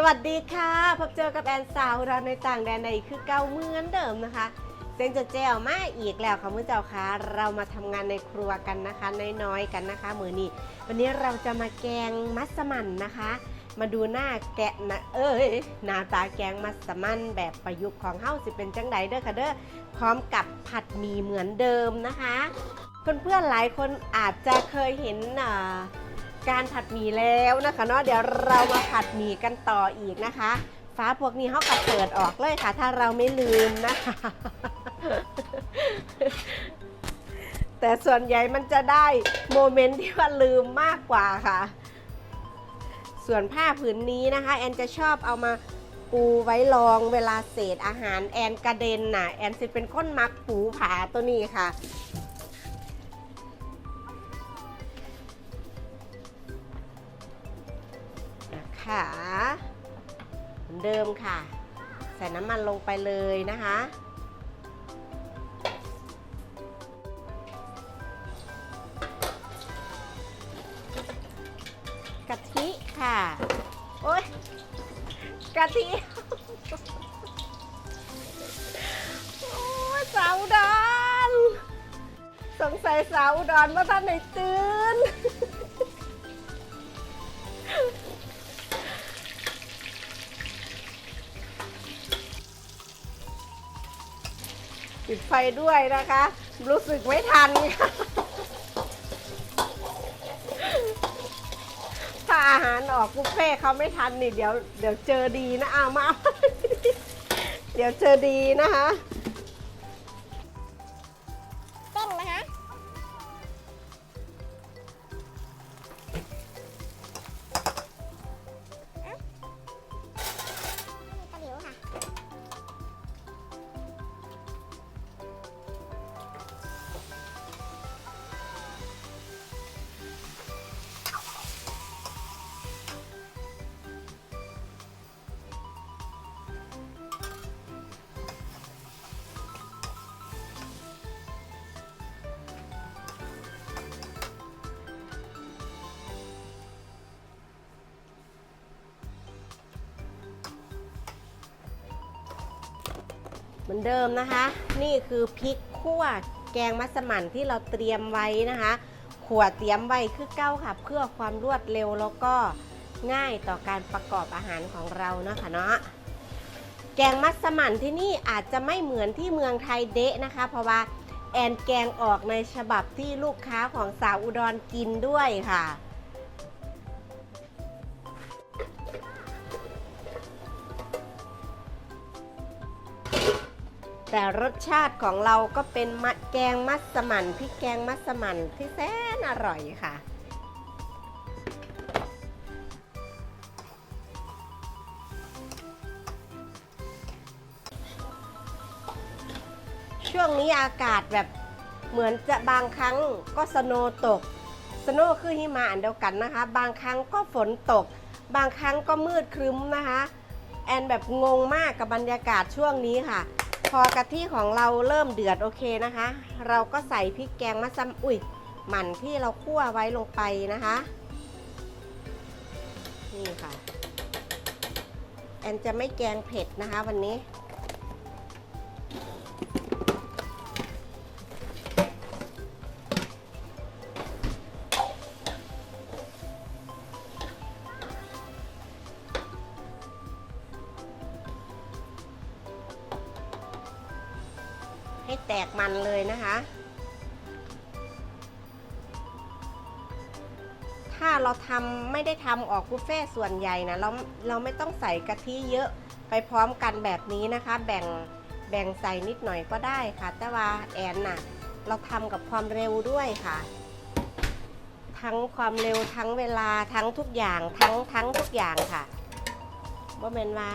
สวัสดีค่ะ พบเจอกับแอนสาวเราในต่างแดนในคือเก่าเหมือนเดิมนะคะเซงจะแจวมาอีกแล้วค่ะมื้อเจ้าค่ะเรามาทำงานในครัวกันนะคะ น้อยๆกันนะคะมือนี้วันนี้เราจะมาแกงมัสมั่นนะคะ มาดูหน้าแกะนะเอ้ยหน้าตาแกงมัสมั่นแบบประยุกต์ของเฮาสิเป็นจังไดเด้อค่ะเด้อพร้อมกับผัดหมี่เหมือนเดิมนะคะ เพื่อนๆหลายคนอาจจะเคยเห็นอ่า การผัดหมี่แล้วนะคะเนาะเดี๋ยวเรามาผัดหมี่กันต่ออีกนะคะ ฟ้าพวกนี้เขาก็เปิดออกเลยค่ะ ถ้าเราไม่ลืมนะคะ แต่ส่วนใหญ่มันจะได้โมเมนต์ที่ว่าลืมมากกว่าค่ะ ส่วนผ้าผืนนี้นะคะ แอนจะชอบเอามาปูไว้รองเวลาเศษอาหารแอนกระเด็นน่ะ แอนจะเป็นคนมักปูผาตัวนี้ค่ะ นะคะเหมือนเดิมค่ะ ใส่น้ำมันลงไปเลยนะคะ กะทิค่ะ โอ๊ยกะทิโอ้ยสาวดอนสงสัยสาวดอนว่าท่านไหนตื่น ไฟด้วยนะคะ รู้สึกไม่ทันค่ะถ้าอาหารออกบุฟเฟ่เขาไม่ทันนี่เดี๋ยวเดี๋ยวเจอดีนะอามา เดี๋ยวเจอดีนะคะ เหมือนเดิมนะคะ นี่คือพริกขั่วแกงมัสมั่นที่เราเตรียมไว้นะคะขวดเตรียมไว้คือเก้าค่ะ เพื่อความรวดเร็วแล้วก็ง่ายต่อการประกอบอาหารของเราเนาะค่ะเนาะแกงมัสมั่นที่นี่อาจจะไม่เหมือนที่เมืองไทยเดะนะคะ เพราะว่าแอนแกงออกในฉบับที่ลูกค้าของสาวอุดรกินด้วยค่ะ แต่รสชาติของเราก็เป็นมะแกงมัสมั่นพริกแกงมัสมั่นที่แสนอร่อยค่ะ ช่วงนี้อากาศแบบเหมือนจะบางครั้งก็สโนว์ตก สโนคือหิมะอันเดียวกันนะคะ บางครั้งก็ฝนตก บางครั้งก็มืดครึ้มนะคะ แอนแบบงงมากกับบรรยากาศช่วงนี้ค่ะ พอกะทิของเราเริ่มเดือดโอเคนะคะ เราก็ใส่พริกแกงมัสมอุ้ยหมั่นที่เราคั่วไว้ลงไปนะคะนี่ค่ะ แอนจะไม่แกงเผ็ดนะคะวันนี้ แตกมันเลยนะคะ ถ้าเราทำไม่ได้ทำออกบุฟเฟ่ส่วนใหญ่นะเราเราไม่ต้องใส่กะทิเยอะไปพร้อมกันแบบนี้นะคะ แบ่งแบ่งใส่นิดหน่อยก็ได้ค่ะ แต่ว่าแอนน่ะ เราทำกับความเร็วด้วยค่ะ ทั้งความเร็วทั้งเวลาทั้งทุกอย่างทั้งทั้งทุกอย่างค่ะว่าเมนว่า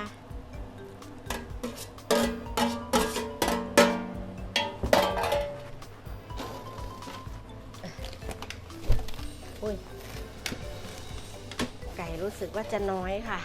รู้สึกว่าจะน้อยค่ะ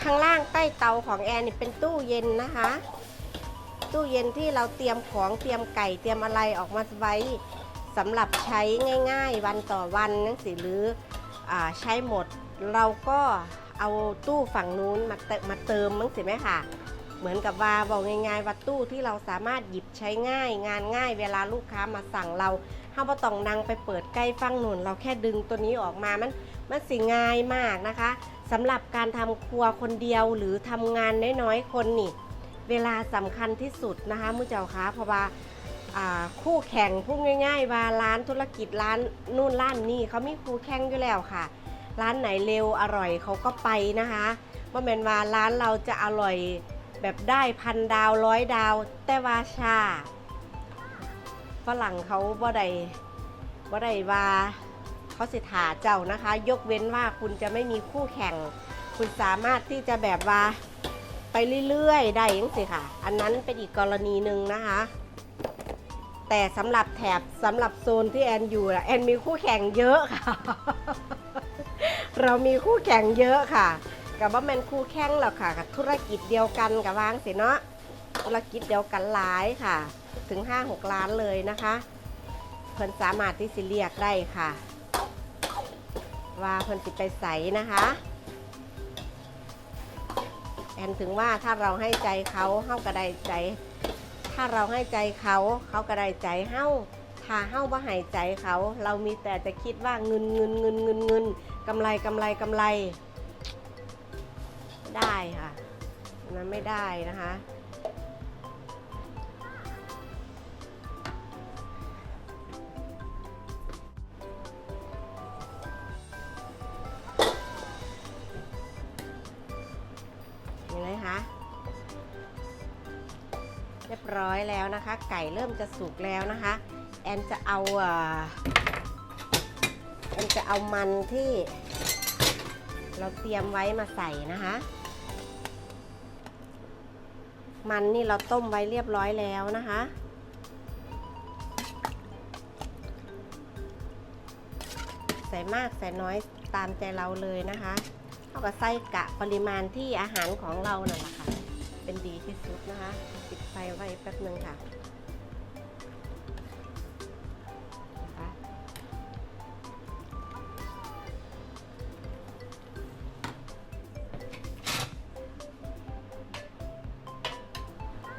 ข้างล่างใต้เตาของแอร์นี่เป็นตู้เย็นนะคะ ตู้เย็นที่เราเตรียมของเตรียมไก่เตรียมอะไรออกมาไว้ สำหรับใช้ง่ายๆ วันต่อวันนั่นสิหรืออใช้หมด เราก็เอาตู้ฝั่งนู้นมาเติมมาเติมมั้งสิไหมค่ะ เหมือนกับว่าบอกง่ายๆว่าตู้ที่เราสามารถหยิบใช้ง่าย งานง่าย เวลาลูกค้ามาสั่งเราห้าบ่ต้องนั่งไปเปิดใกล้ฟังหนุนเราแค่ดึงตัวนี้ออกมามันมันสิง่ายมากนะคะสำหรับการทำครัวคนเดียวหรือทำงานน้อยๆคนนี่เวลาสำคัญที่สุดนะคะมุ้เจ้าคะเพราะว่า คู่แข่งพูดง่าย ๆ ว่าร้านธุรกิจร้านนู่นร้านนี่เขามีคู่แข่งอยู่แล้วค่ะ ร้านไหนเร็วอร่อยเขาก็ไปนะคะว่าแมนว่าร้านเราจะอร่อยแบบได้พันดาวร้อยดาว แต่ว่าชาฝรั่งเขาบ่ได้บ่ได้ว่าเขาสิถาเจ้านะคะ ยกเว้นว่าคุณจะไม่มีคู่แข่ง คุณสามารถที่จะแบบว่าไปเรื่อยๆ ได้ยังสิค่ะ อันนั้นเป็นอีกกรณีหนึ่งนะคะ แต่สำหรับแถบสำหรับโซนที่แอนอยู่ะแอนมีคู่แข่งเยอะค่ะ เรามีคู่แข่งเยอะค่ะกับว่าแมนคู่แข่งหรอกค่ะกับธุรกิจเดียวกันกับวางสิเนาะธุรกิจเดียวกันหลายค่ะ ถึง 5-6 ล้านเลยนะคะเพิ่นสามารถที่สิเรียกได้ค่ะ ว่าเพิ่นสิไปใสนะคะแอนถึงว่าถ้าเราให้ใจเขาเฮาก็ไดใจ ถ้าเราให้ใจเขา เขาก็ได้ใจเฮาถ้าเฮาบ่ให้ใจเขา เรามีแต่จะคิดว่าเงินเงินเงินเงินเงินกำไรกำไรกำไร ได้ค่ะนนั้นไม่ได้นะคะ ร้อยแล้วนะคะ ไก่เริ่มจะสุกแล้วนะคะ แอนจะเอาแอนจะเอามันที่ เราเตรียมไว้มาใส่นะคะ มันนี่เราต้มไว้เรียบร้อยแล้วนะคะใส่มากใส่น้อยตามใจเราเลยนะคะ เท่ากับใส่กะปริมาณที่อาหารของเรานั่นแหละค่ะ เป็นดีที่สุดนะคะปิดไฟไว้แป๊บนึงค่ะนะคะ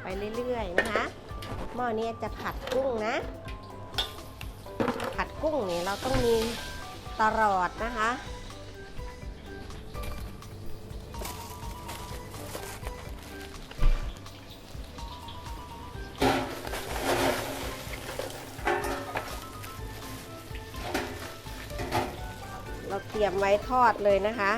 ไปเรื่อยๆนะคะ หม้อนี้จะผัดกุ้งนะ ผัดกุ้งนี่เราต้องมีตลอดนะคะ ไว้ทอดเลยนะคะ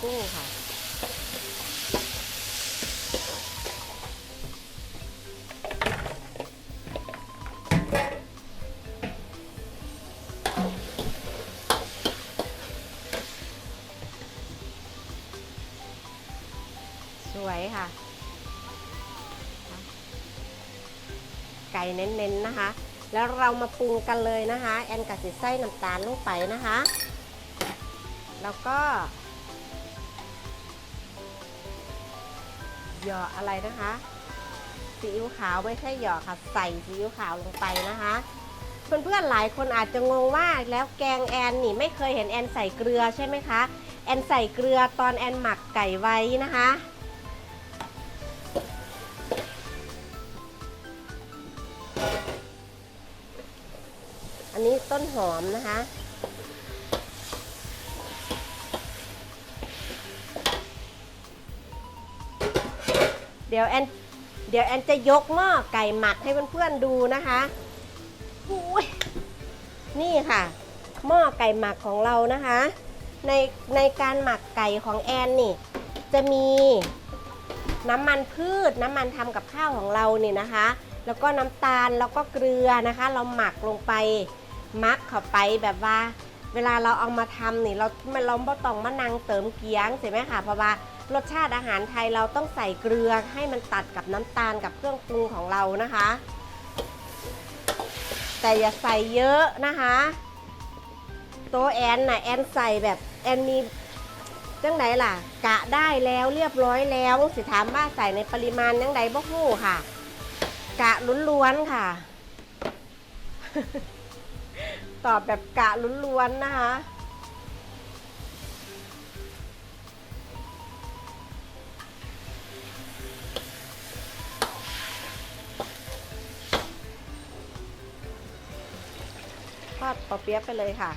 กุ้งค่ะ ไก่เน้นๆนะคะ แล้วเรามาปรุงกันเลยนะคะ แอนกับสิไส้น้ำตาลลงไปนะคะ แล้วก็หยออะไรนะคะซีอิ๊วขาวไม่ใช่หยอค่ะใส่ซีอิ๊วขาวลงไปนะคะเพื่อนๆหลายคนอาจจะงงว่าแล้วแกงแอนนี่ไม่เคยเห็นแอนใส่เกลือใช่ไหมคะแอนใส่เกลือตอนแอนหมักไก่ไว้นะคะ นี้ต้นหอมนะคะ เดี๋ยวแอนเดี๋ยวแอนจะยกหม้อไก่หมักให้เพื่อนๆดูนะคะนี่ค่ะ หม้อไก่หมักของเรานะคะ ในในการหมักไก่ของแอนนี่ จะมีน้ำมันพืชน้ำมันทำกับข้าวของเราเนี่ยนะคะ แล้วก็น้ำตาลแล้วก็เกลือนะคะ เราหมักลงไป มักเข้าไปแบบว่า เวลาเราเอามาทำนี่เราเราไม่ต้องมานังเติมเกี๊ยงใช่ไหมคะเพราะว่ารสชาติอาหารไทยเราต้องใส่เกลือให้มันตัดกับน้ำตาลกับเครื่องปรุงของเรานะคะ แต่อย่าใส่เยอะนะคะโตแอนน่ะแอนใส่แบบแอนมีจังไหนล่ะ กะได้แล้วเรียบร้อยแล้ว สิถามว่าใส่ในปริมาณยังไงบ่ฮู้ค่ะ กะล้วนๆค่ะ ตอบแบบกะล้วนๆนะคะ ทอดปอเปี๊ยะไปเลยค่ะ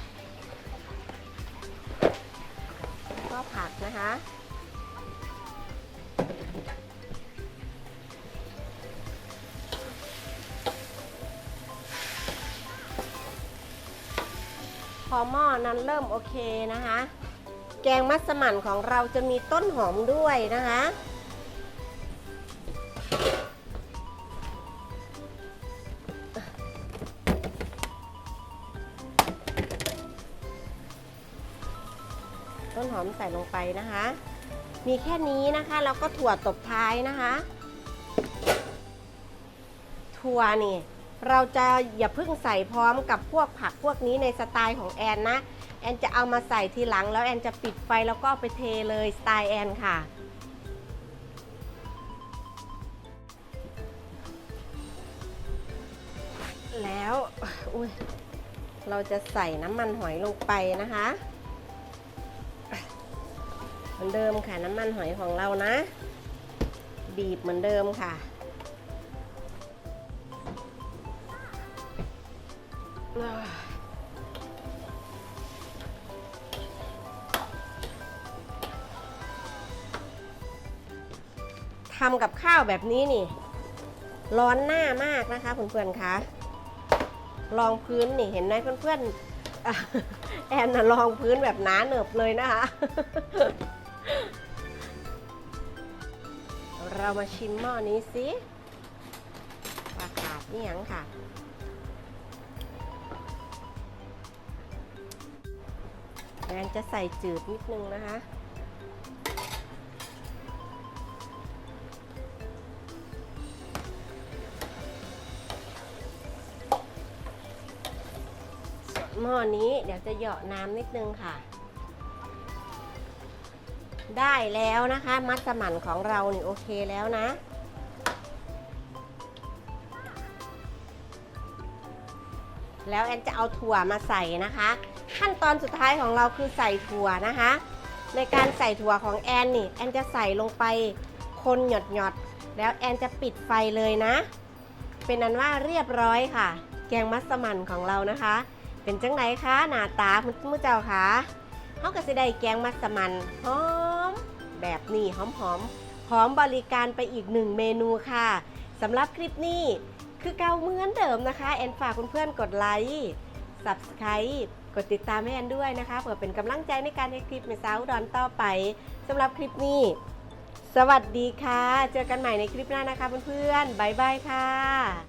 ก็ผักนะคะ นั้นเริ่มโอเคนะคะ แกงมัสมั่นของเราจะมีต้นหอมด้วยนะคะ ต้นหอมใส่ลงไปนะคะ มีแค่นี้นะคะแล้วก็ถั่วตบท้ายนะคะ ถั่วนี่ เราจะอย่าเพิ่งใส่พร้อมกับพวกผักพวกนี้ในสไตล์ของแอนนะ แอนจะเอามาใส่ทีหลังแล้วแอนจะปิดไฟแล้วก็ไปเทเลยสไตล์แอนค่ะแล้วอุ้ยเราจะใส่น้ำมันหอยลงไปนะคะเหมือนเดิมค่ะน้ำมันหอยของเรานะ บีบเหมือนเดิมค่ะ ทำกับข้าวแบบนี้นี่ ร้อนหน้ามากนะคะเพื่อนๆคะรองพื้นนี่เห็นไหมเพื่อนๆแอนนะรองพื้นแบบหนาเหนบเลยนะคะ เรามาชิมหม้อนี้สิว่าขาดนี่ยังค่ะ แอนจะใส่จืดนิดนึงนะคะส่วนหม้อนี้เดี๋ยวจะเหยาะน้ำนิดนึงค่ะ ได้แล้วนะคะ มัสมั่นของเรานี่โอเคแล้วนะแล้วแอนจะเอาถั่วมาใส่นะคะ ขั้นตอนสุดท้ายของเราคือใส่ถั่วนะคะ ในการใส่ถั่วของแอนนี่แอนจะใส่ลงไปคนหยดหยดแล้วแอนจะปิดไฟเลยนะ เป็นนั้นว่าเรียบร้อยค่ะ แกงมัสมั่นของเรานะคะ เป็นจังไหนคะหน้าตาคุณผู้เจ้าคะเขาก็จะได้แกงมัสมั่นหอม แบบนี้หอมหอมๆพร้อมบริการไปอีกหนึ่งเมนูค่ะสำหรับคลิปนี้คือเก่าเหมือนเดิมนะคะ แอนฝากเพื่อนๆกดไลค์ Subscribe ดติดตามให้แอนด้วยนะคะ เพื่อเป็นกำลังใจในการให้คลิปในสาวดอนต่อไปสำหรับคลิปนี้ สวัสดีค่ะ เจอกันใหม่ในคลิปหน้านะคะเพื่อนๆบ๊ายบายค่ะ